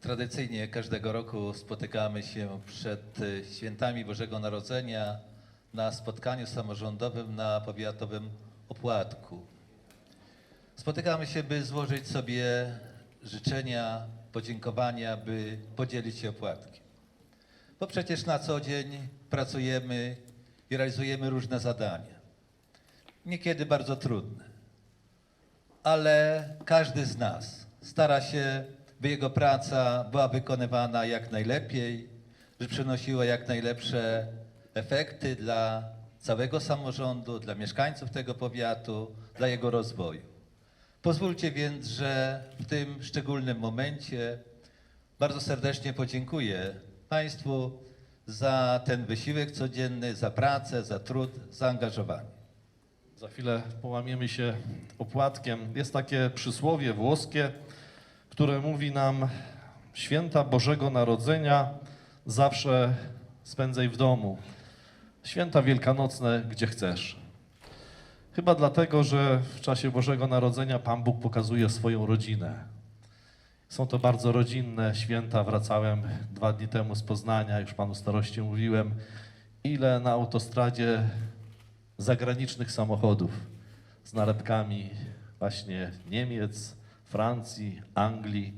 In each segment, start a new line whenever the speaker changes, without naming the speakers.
Tradycyjnie każdego roku spotykamy się przed y, świętami Bożego Narodzenia na spotkaniu samorządowym na powiatowym opłatku. Spotykamy się, by złożyć sobie życzenia, podziękowania, by podzielić się opłatkiem. Bo przecież na co dzień pracujemy i realizujemy różne zadania. Niekiedy bardzo trudne ale każdy z nas stara się, by jego praca była wykonywana jak najlepiej, by przynosiła jak najlepsze efekty dla całego samorządu, dla mieszkańców tego powiatu, dla jego rozwoju. Pozwólcie więc, że w tym szczególnym momencie bardzo serdecznie podziękuję Państwu za ten wysiłek codzienny, za pracę, za trud, zaangażowanie.
Za chwilę połamiemy się opłatkiem. Jest takie przysłowie włoskie, które mówi nam: Święta Bożego Narodzenia zawsze spędzaj w domu. Święta wielkanocne gdzie chcesz. Chyba dlatego, że w czasie Bożego Narodzenia Pan Bóg pokazuje swoją rodzinę. Są to bardzo rodzinne święta. Wracałem dwa dni temu z Poznania, już panu staroście mówiłem, ile na autostradzie zagranicznych samochodów z nalepkami właśnie Niemiec, Francji, Anglii,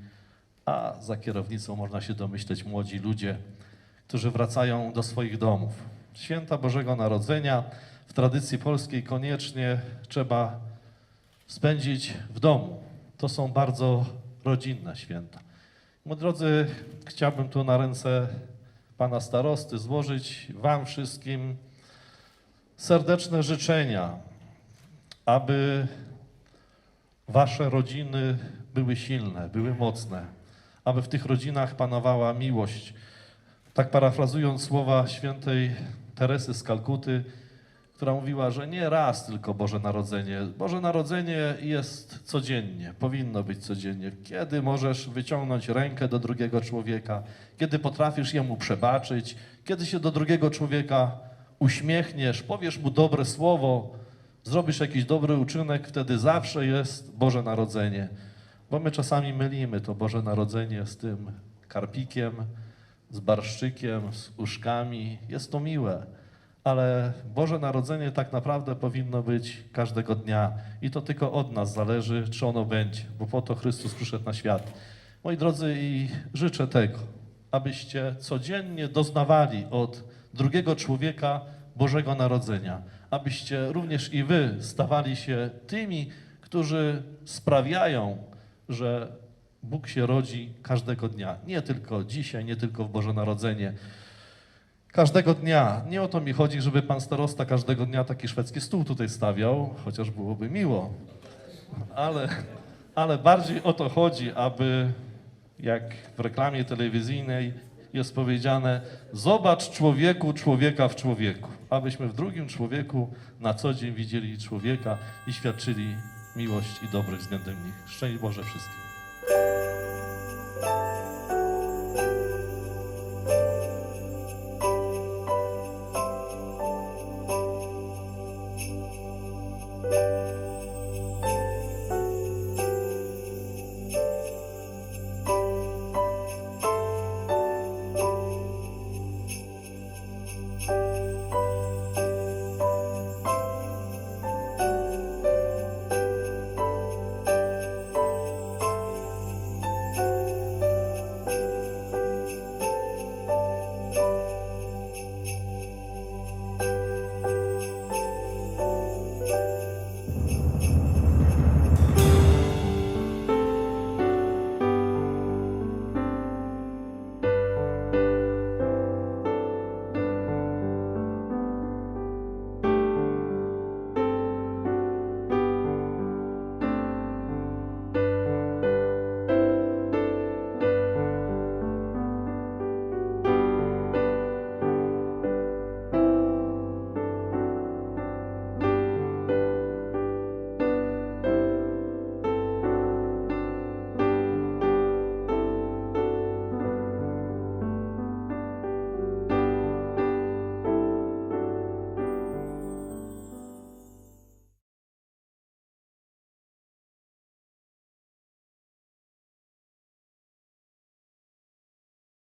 a za kierownicą można się domyśleć młodzi ludzie, którzy wracają do swoich domów. Święta Bożego Narodzenia w tradycji polskiej koniecznie trzeba spędzić w domu. To są bardzo rodzinne święta. Moi drodzy, chciałbym tu na ręce pana starosty złożyć wam wszystkim serdeczne życzenia, aby wasze rodziny były silne, były mocne, aby w tych rodzinach panowała miłość. Tak parafrazując słowa świętej Teresy z Kalkuty, która mówiła, że nie raz tylko Boże Narodzenie. Boże Narodzenie jest codziennie, powinno być codziennie. Kiedy możesz wyciągnąć rękę do drugiego człowieka, kiedy potrafisz jemu przebaczyć, kiedy się do drugiego człowieka uśmiechniesz, powiesz mu dobre słowo, zrobisz jakiś dobry uczynek, wtedy zawsze jest Boże Narodzenie. Bo my czasami mylimy to Boże Narodzenie z tym karpikiem, z barszczykiem, z uszkami. Jest to miłe, ale Boże Narodzenie tak naprawdę powinno być każdego dnia i to tylko od nas zależy, czy ono będzie, bo po to Chrystus przyszedł na świat. Moi drodzy, i życzę tego, abyście codziennie doznawali od drugiego człowieka Bożego Narodzenia, abyście również i wy stawali się tymi, którzy sprawiają, że Bóg się rodzi każdego dnia. Nie tylko dzisiaj, nie tylko w Boże Narodzenie. Każdego dnia. Nie o to mi chodzi, żeby pan starosta każdego dnia taki szwedzki stół tutaj stawiał, chociaż byłoby miło. Ale, ale bardziej o to chodzi, aby jak w reklamie telewizyjnej jest powiedziane, zobacz człowieku, człowieka w człowieku. Abyśmy w drugim człowieku na co dzień widzieli człowieka i świadczyli miłość i dobroć względem nich. Szczęść Boże wszystkim.